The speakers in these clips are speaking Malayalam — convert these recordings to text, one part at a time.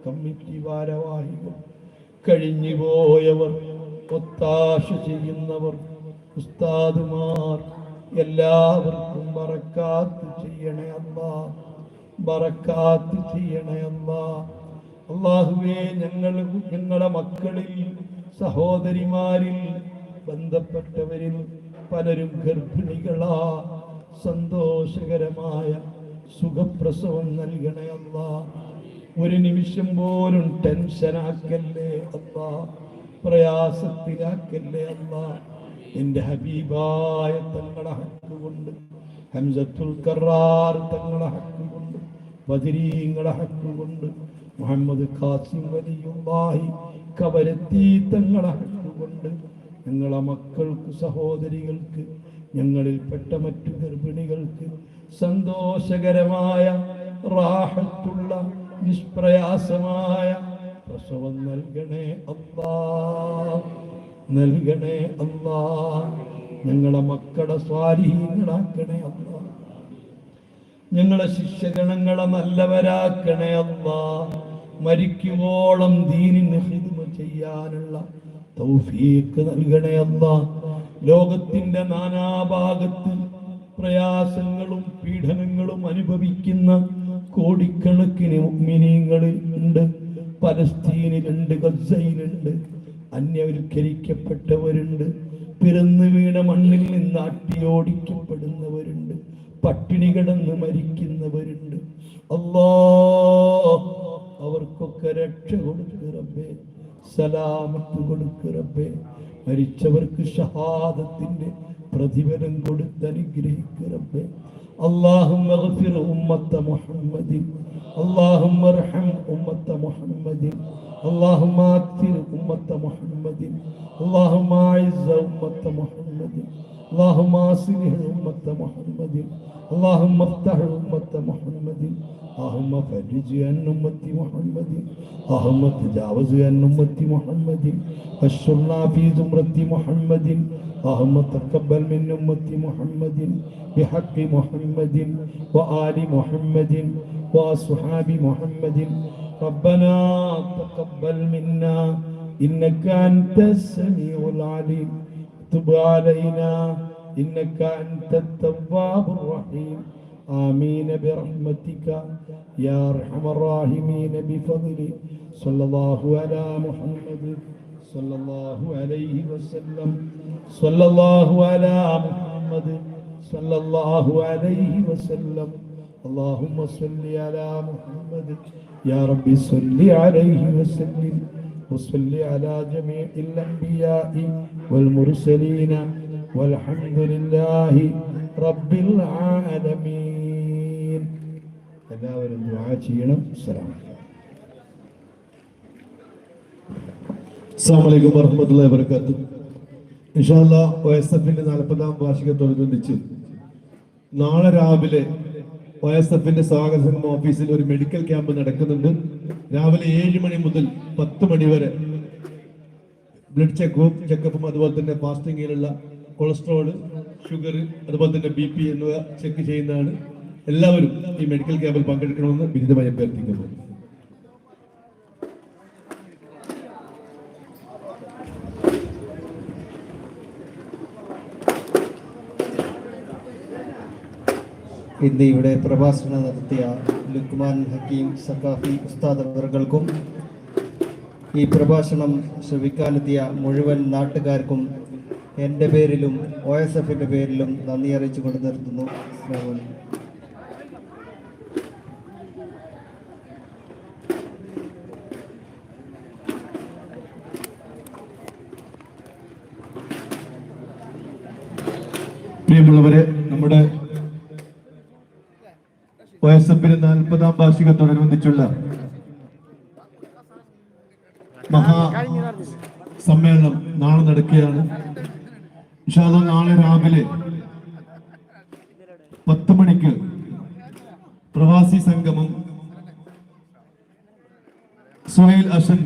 കമ്മിറ്റി ഭാരവാഹികൾ കഴിഞ്ഞുപോയവർ ഒത്താശ ചെയ്യുന്നവർ ഉസ്താദുമാർ എല്ലാവർക്കും ബറക്കാത്ത് ചെയ്യണേ അമ്മ ബറക്കാത്ത് ചെയ്യണേ അമ്മ അള്ളാഹുവേ ഞങ്ങൾ ഞങ്ങളുടെ മക്കളിൽ സഹോദരിമാരിൽ ബന്ധപ്പെട്ടവരിൽ പലരും ഗർഭിണികളാ സന്തോഷകരമായ സുഖപ്രസവം നൽകണേ അല്ലാ. ഒരു നിമിഷം പോലും ടെൻഷനാക്കല്ലേ അല്ല പ്രയാസത്തിലാക്കല്ലേ അല്ല എന്റെ ഹബീബായ തങ്ങളെ ഹക്കുകൊണ്ട് ഹംസത്തുൽ കറാർ തങ്ങളെ ഹക്കുകൊണ്ട് ബദരീങ്ങളെ ബദരീങ്ങളുടെ ഹക്ക് കൊണ്ട് മുഹമ്മദ് ഖാസിം വലിയുള്ളാഹി കവരത്തി തങ്ങളുടെ ഹക്കുകൊണ്ട് ഞങ്ങളെ മക്കൾക്ക് സഹോദരികൾക്ക് ഞങ്ങളിൽപ്പെട്ട മറ്റു ഗർഭിണികൾക്ക് സന്തോഷകരമായ റാഹത്തുള്ള നിഷ്പ്രയാസമായ പ്രസവം നൽകണേ അല്ലാ നൽകണേ അല്ലാ ഞങ്ങളെ മക്കളെ സ്വാധീനങ്ങളാക്കണേ അല്ലാ ഞങ്ങളെ ശിഷ്യഗണങ്ങളെ നല്ലവരാക്കണേ അല്ലാ മരിക്കുവോളം ദീനിന് ഹിദ്മ ചെയ്യാനുള്ള തൗഫീഖ് നൽകണേ അല്ലാ ലോകത്തിന്റെ നാനാഭാഗത്ത് പ്രയാസങ്ങളും പീഡനങ്ങളും അനുഭവിക്കുന്ന കോടിക്കണക്കിന് മിനിങ്ങൾ ഉണ്ട്. പലസ്തീനിലുണ്ട് ഗസയിലുണ്ട് അന്യവൽക്കരിക്കപ്പെട്ടവരുണ്ട്. പിറന്നു വീണ മണ്ണിൽ നിന്ന് അട്ടിയോടിക്കപ്പെടുന്നവരുണ്ട് പട്ടിണി കിടന്ന് മരിക്കുന്നവരുണ്ട്. അല്ലാ അവർക്കൊക്കെ രക്ഷ കൊടുക്കറബേ സലാമത്ത് കൊടുക്കറബേ മരിച്ചവർക്ക് ഷഹാദത്തിന്റെ പ്രതിഫലം കൊടുത്ത് അനുഗ്രഹിക്കുറബേ اللهم اغفر أمة محمد اللهم ارحم أمة محمد اللهم أكثر أمة محمد اللهم أعز أمة محمد اللهم أصلح أمة محمد اللهم افتح أمة محمد اللهم فرج عن أمة محمد اللهم تجاوز عن أمة محمد واشرنا في زمرة محمد اللهم تقبل من أمة محمد بحق محمد وآل محمد وأصحاب محمد ربنا تقبل منا إنك أنت السميع العليم تب علينا إنك أنت التواب الرحيم آمين برحمتك يا أرحم الراحمين بفضل صلى الله على محمد صلى الله عليه وسلم صلى الله على محمد صلى الله عليه وسلم اللهم صل على محمد يا رب صل عليه وسلم وصل على جميع الأنبياء والمرسلين والحمد لله رب العالمين എല്ലാവരും ദുആ ചെയ്യണം. അസ്സലാമു അലൈക്കും അസ്സാമലൈക്കും വർഹമത്തുള്ള വർക്കത്ത് ഇൻഷാല്ല ഒ എസ് എഫിന്റെ നാൽപ്പതാം വാർഷികത്തോടനുബന്ധിച്ച് നാളെ രാവിലെ ഒ എസ് എഫിന്റെ സംഘം ഓഫീസിൽ ഒരു മെഡിക്കൽ ക്യാമ്പ് നടക്കുന്നുണ്ട്. രാവിലെ ഏഴ് മണി മുതൽ പത്ത് മണി വരെ ബ്ലഡ് ചെക്കപ്പും ചെക്കപ്പും അതുപോലെ തന്നെ ഫാസ്റ്റിങ്ങിലുള്ള കൊളസ്ട്രോൾ ഷുഗർ അതുപോലെ തന്നെ ബി പി എന്നിവ ചെക്ക് ചെയ്യുന്നതാണ്. എല്ലാവരും ഈ മെഡിക്കൽ ക്യാമ്പിൽ പങ്കെടുക്കണമെന്ന് വിനിതമായി അഭ്യർത്ഥിക്കുന്നു. ഇന്ന് ഇവിടെ പ്രഭാഷണം നടത്തിയ ലുക്മാൻ ഹക്കീം സക്കാഫി ഉസ്താദ് അവർക്കും ഈ പ്രഭാഷണം ശ്രവിക്കാനെത്തിയ മുഴുവൻ നാട്ടുകാർക്കും എന്റെ പേരിലും ഒ എസ് എഫിന്റെ പേരിലും നന്ദി അറിയിച്ചുകൊണ്ട് നിർത്തുന്നു. പ്രിയമുള്ളവരെ നമ്മുടെ ഒ നാൽപ്പതാം വാർഷികത്തോടനുബന്ധിച്ചുള്ള മഹാ സമ്മേളനം നാളെ നടക്കുകയാണ്. ഇൻഷാല്ല നാളെ രാവിലെ പത്ത് മണിക്ക് പ്രവാസി സംഗമം സുഹൈൽ അഷൻ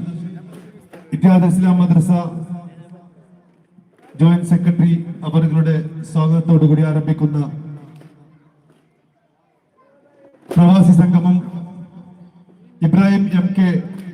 ഇത്യാദ് ഇസ്ലാം മദ്രസ ജോയിന്റ് സെക്രട്ടറി അവരുടെ സ്വാഗതത്തോടുകൂടി ആരംഭിക്കുന്ന പ്രവാസി സംഗമം ഇബ്രാഹിം എം കെ